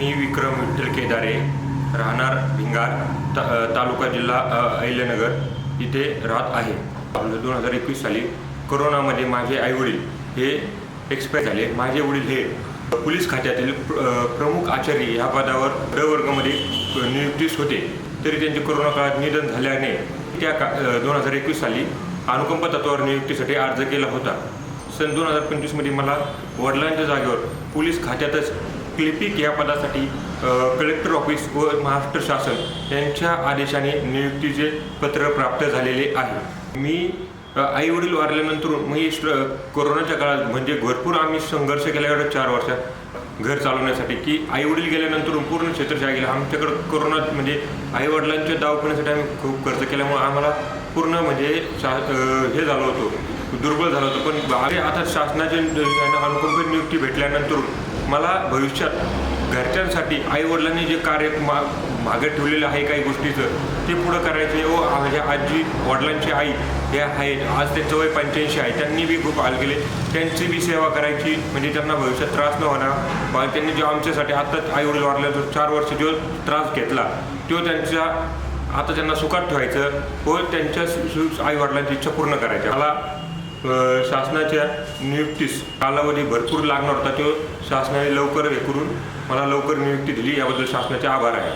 मी विक्रम विठ्ठल केदारे राहणार भिंगार ता तालुका जिल्हा अहिल्यानगर इथे राहत आहे. दोन हजार एकवीस साली करोनामध्ये माझे आईवडील हे एक्सपायर झाले. माझे वडील हे पोलीस खात्यातील प्र- प्रमुख आचार्य ह्या पदावर ड नियुक्तीस होते. तरी त्यांचे कोरोना काळात निधन झाल्याने त्या का दोन हजार एकवीस साली अनुकंप तत्वावर नियुक्तीसाठी अर्ज केला होता. सन दोन हजार पंचवीसमध्ये मला वडिलांच्या जागेवर पोलीस खात्यातच क्लिपिक या पदासाठी कलेक्टर ऑफिस व महाराष्ट्र शासन यांच्या आदेशाने नियुक्तीचे पत्र प्राप्त झालेले आहे. मी आई वडील वारल्यानंतर मी कोरोनाच्या काळात म्हणजे भरपूर आम्ही संघर्ष केला चार वर्षात घर चालवण्यासाठी की आई वडील गेल्यानंतर पूर्ण क्षेत्रशाळा गेला आमच्याकडं कोरोनात म्हणजे आई वडिलांच्या दवाखान्यासाठी आम्ही खूप खर्च केल्यामुळे आम्हाला पूर्ण म्हणजे शा हे झालं होतं. दुर्बल झालं होतं. पण आता शासनाचे अनुकंप नियुक्ती भेटल्यानंतर मला भविष्यात घरच्यांसाठी आईवडिलांनी जे कार्य मा मागे ठेवलेलं आहे काही गोष्टीचं ते पुढं करायचे. व माझ्या आजी वडिलांची आई हे आहेत. आज त्यांचं वय पंच्याऐंशी आहे. त्यांनी बी खूप हाल केले. त्यांची बी सेवा करायची म्हणजे त्यांना भविष्यात त्रास न होणार. त्यांनी जो आमच्यासाठी आत्ताच आई वडील जो चार वर्ष जो त्रास घेतला तो त्यांच्या आता त्यांना सुखात ठेवायचं. व त्यांच्या आई वडिलांची इच्छा पूर्ण करायची. मला शासनाच्या नियुक्तीस कालावधी भरपूर लागणार होता. तो शासनाने लवकर हे करून मला लवकर नियुक्ती दिली. याबद्दल शासनाचे आभार आहे.